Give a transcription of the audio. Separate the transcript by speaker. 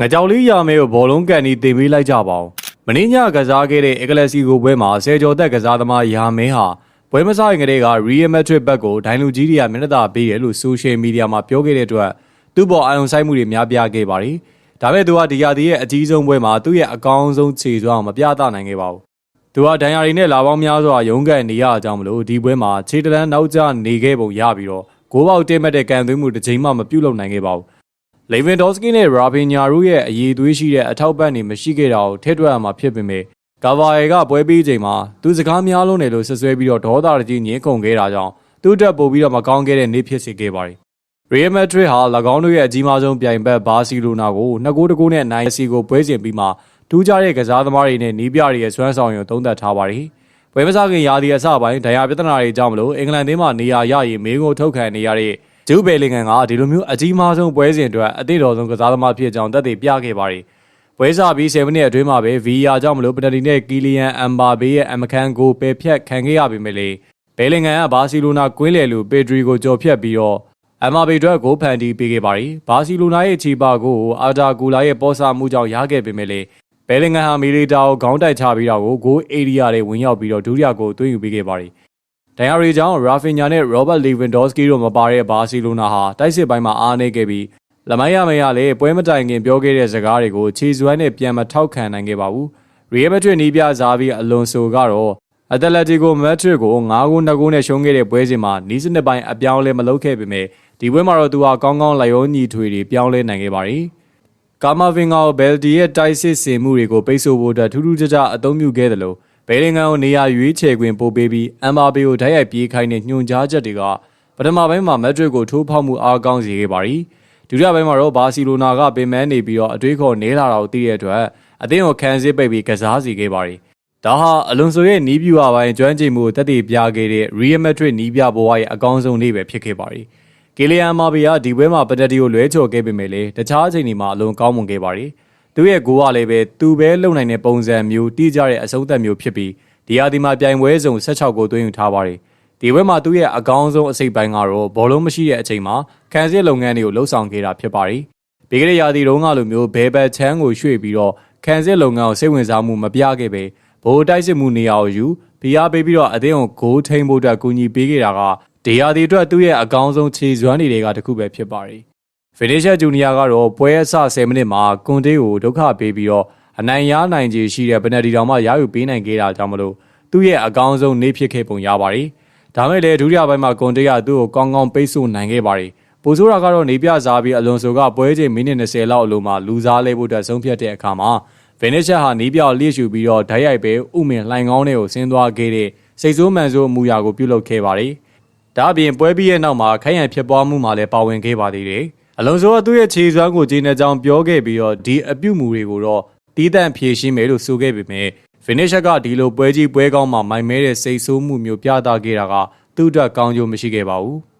Speaker 1: ငကြောင်လေးရာမဲကိုဘောလုံးကန်ဒီတင်ပေးလိုက်ကြပါဦးမင်းညကစားခဲ့တဲ့အင်္ဂလစီကိုပွဲမှာဆယ်ကျော်သက်ကစားသမားရာမဲဟာပွဲမဆိုင်ကလေးက Real Madrid ဘက်ကိုဒိုင်လူကြီးတွေကမျက်နှာသာပေးတယ်လို့ဆိုရှယ်မီဒီယာမှာပြောခဲ့တဲ့အတွက်သူ့ပေါ်အာရုံစိုက်မှုတွေများပြားခဲ့ပါတယ်ဒါပေမဲ့သူကဒီယာဒီရဲ့အကြီးဆုံးပွဲမှာသူ့ရဲ့အကောင်းဆုံးခြေစွမ်းအောင်မပြသနိုင်ခဲ့ပါဘူးသူကဒဏ်ရာတွေနဲ့လာပေါင်းများစွာရုန်းကန်နေရကြောင်းမလို့ဒီပွဲမှာခြေတလန်းနောက်ကျနေခဲ့ပုံရပြီးတော့ဂိုးပေါက်တင်မဲ့တဲ့ကန်သွင်းမှုတစ်ချိန်မှမပြုတ်လုံနိုင်ခဲ့ပါဘူး လေဗင်ဒေါစကီနဲ့ရာဘင်ညာတို့ရဲ့အရေးသွေးရှိတဲ့အထောက်ပံ့တွေမရှိခဲ့တာကိုထည့်တွက်ရမှာဖြစ်ပေမဲ့ကာဗာယေကပွဲပြီးချိန်မှာသူစကားများလုံးတယ်လို့ဆွဆွဲပြီးတော့ဒေါသတကြီးညင်းခုန်ခဲ့တာကြောင့်သူ့တက်ပို့ပြီးတော့မကောင်းခဲ့တဲ့နေ့ဖြစ်စေခဲ့ပါတယ်။ရီယယ်မက်ဒရစ်ဟာ၎င်းတို့ရဲ့အကြီးမားဆုံးပြိုင်ဘက်ဘာစီလိုနာကိုနှစ်ကိုးတကိုးနဲ့နိုင်စီကိုပွဲစဉ်ပြီးမှထူးခြားတဲ့ကစားသမားတွေနဲ့နီးပြတွေရဲ့စွမ်းဆောင်ရည်ကိုသုံးသပ်ထားပါတယ်။ပွဲမစားခင်ရာသီအစပိုင်းဒဏ်ရာပြဿနာတွေကြောင့်မလို့အင်္ဂလန်သင်းမှနေရာရရင်မင်းကိုထုတ်ခံနေရတဲ့ ဂျူးဘယ်လင်ဂန်ကဒီလိုမျိုးအကြီးမားဆုံးပွဲစဉ်အတွက်အသည့်တော်ဆုံးကစားသမားဖြစ်ကြောင်းသက်သေပြခဲ့ပါတယ်။ပွဲစားပြီး7မိနစ်အတွင်းမှာပဲ VR ကြောင့်မလို့ပနတီနဲ့ကီလီယန်အမ်ဘာဘေးရဲ့အမခန်ကိုပယ်ဖြတ်ခံခဲ့ရပေမဲ့လေဘယ်လင်ဂန်ကဘာစီလိုနာကွင်းလယ်လူပက်ဒရီကိုကြော်ဖြတ်ပြီးတော့အမ်ဘာဘေအတွက်ကိုဖန်တီးပေးခဲ့ပါတယ်။ဘာစီလိုနာရဲ့ချီပါကိုအာတာဂူလာရဲ့ပေါ်ဆာမှုကြောင့်ရခဲ့ပေမဲ့လေဘယ်လင်ဂန်ဟာမီလီတာကိုခေါင်းတိုက်ချပြီးတော့ကိုဂိုးအေရီယာတွေဝင်ရောက်ပြီးတော့ဒုတိယကိုသွင်းယူပေးခဲ့ပါတယ်။ ဒန်ယာရီကြောင့်ရာဖင်ညာနဲ့ရောဘတ်လီဗင်ဒေါစကီတို့မပါတဲ့ဘာစီလိုနာဟာတိုက်စစ်ပိုင်းမှာအားနည်းခဲ့ပြီးလမိုင်းရမရလည်းပွဲမတိုင်ခင်ပြောခဲ့တဲ့စကားတွေကိုခြေစွမ်းနဲ့ပြန်မထောက်ခံနိုင်ခဲ့ပါဘူး။ရီယယ်မက်ဒရစ်နီးပြစားပြီးအလွန်ဆိုကတော့အတလက်တီကိုမက်ဒရစ်ကို9ဂိုး2ဂိုးနဲ့ရှုံးခဲ့တဲ့ပွဲစဉ်မှာနီးစနစ်ပိုင်းအပြောင်းလဲမလုပ်ခဲ့ပေမဲ့ဒီပွဲမှာတော့သူဟာကောင်းကောင်းလိုက်ရောညီထွေတွေပြောင်းလဲနိုင်ခဲ့ပါတယ်။ကာမာဗင်ဂါကိုဘယ်လ်ဒီရဲ့တိုက်စစ်စင်မှုတွေကိုပိတ်ဆို့ဖို့အတွက်ထူးထူးခြားခြားအသုံးပြုခဲ့တယ်လို့ ဘယ်လင်ဂန်ကိုနေရာရွေးချယ်ခွင့်ပို့ပေးပြီးအမ်ဘာဘေကိုဓာတ်ရိုက်ပြေးခိုင်းတဲ့ညွှန်ကြားချက်တွေကပထမပိုင်းမှာမက်ဒရစ်ကိုထိုးဖောက်မှုအားကောင်းစေခဲ့ပါသည်ဒုတိယပိုင်းမှာတော့ဘာစီလိုနာကပင်မနေပြီးတော့အတွေးခေါ်နေလာတာကိုသိတဲ့အတွက်အသင်းကိုခံစစ်ပိတ်ပြီးကစားစီခဲ့ပါသည်ဒါဟာအလွန်ဆိုရဲ့နီးပြူအပိုင်းကျွမ်းကျင်မှုကိုတက်တည်ပြခဲ့တဲ့ Real Madrid နီးပြဘဝရဲ့အကောင်းဆုံးနေ့ပဲဖြစ်ခဲ့ပါသည်ကီလီယန်မာဘီယာဒီပွဲမှာပနတီကိုလွဲချော်ခဲ့ပေမဲ့လည်းတခြားအချိန်တွေမှာအလွန်ကောင်းမွန်ခဲ့ပါသည် သူရဲ့ဂိုးကလည်းပဲသူပဲလုံနိုင်တဲ့ပုံစံမျိုးတိကျတဲ့အဆုံးသက်မျိုးဖြစ်ပြီးဒီဟာဒီမှာပြိုင်ပွဲစုံ16ကိုသွင်းယူထားပါတယ်ဒီဘက်မှာသူ့ရဲ့အကောင်းဆုံးအစိပ်ပိုင်းကတော့ဘောလုံးမရှိတဲ့အချိန်မှာခံစစ်လုပ်ငန်းတွေကိုလှုပ်ဆောင်ခဲ့တာဖြစ်ပါတယ်ဘေကရရာသီတုန်းကလိုမျိုးဘဲဘက်ချမ်းကိုရွှေ့ပြီးတော့ခံစစ်လုပ်ငန်းကိုစိတ်ဝင်စားမှုမပြခဲ့ပဲဘိုးတိုက်စစ်မှုနေရာကိုယူဖိအားပေးပြီးတော့အသင်းကိုဂိုးထိန်ဖို့အတွက်ကူညီပေးခဲ့တာကဒီယာဒီအတွက်သူ့ရဲ့အကောင်းဆုံးခြေစွမ်းတွေကတခုပဲဖြစ်ပါတယ် ဖီနီရှာဂျူနီယာကတော့ပွဲအစ10မိနစ်မှာကွန်တေးကိုဒုက္ခပေးပြီးတော့အနိုင်ရနိုင်ခြေရှိတဲ့ပနတီတောင်မှရယူပေးနိုင်ခဲ့တာကြောင့်မလို့သူ့ရဲ့အကောင်းဆုံးနေ့ဖြစ်ခဲ့ပုံရပါတယ်။ဒါမဲ့လည်းဒုတိယပိုင်းမှာကွန်တေးကသူ့ကိုကောင်းကောင်းပိတ်ဆို့နိုင်ခဲ့ပါတယ်။ပိုဆိုးတာကတော့နေပြစားပြီးအလွန်ဆိုကပွဲချိန်မိနစ်20လောက်အလိုမှာလူစားလဲဖို့အတွက်ဆုံးဖြတ်တဲ့အခါမှာဗင်နစ်ချက်ဟာနီးပြောက်လိရှူပြီးတော့ဓာတ်ရိုက်ပဲဥမင်လှိုင်ကောင်းတွေကိုဆင်းသွားခဲ့တဲ့စိတ်ဆိုးမှန်ဆိုးအမှုရာကိုပြုလုပ်ခဲ့ပါတယ်။ဒါအပြင်ပွဲပြီးရဲ့နောက်မှာခိုင်ရန်ဖြစ်ပွားမှုမှာလည်းပါဝင်ခဲ့ပါသေးတယ်။ အလွန်ဆိုကသူ့ရဲ့ခြေစွမ်းကိုဂျင်းနေကြောင်ပြောခဲ့ပြီးတော့ဒီအပြုတ်မှုတွေကိုတော့တီးတန့်ဖြေရှင်းမယ်လို့ဆိုခဲ့ပေမဲ့ဖီနစ်ချက်ကဒီလိုပွဲကြီးပွဲကောင်းမှာမိုင်မဲတဲ့စိတ်ဆိုးမှုမျိုးပြသခဲ့တာကသူ့အတွက်ကောင်းကျိုးမရှိခဲ့ပါဘူး။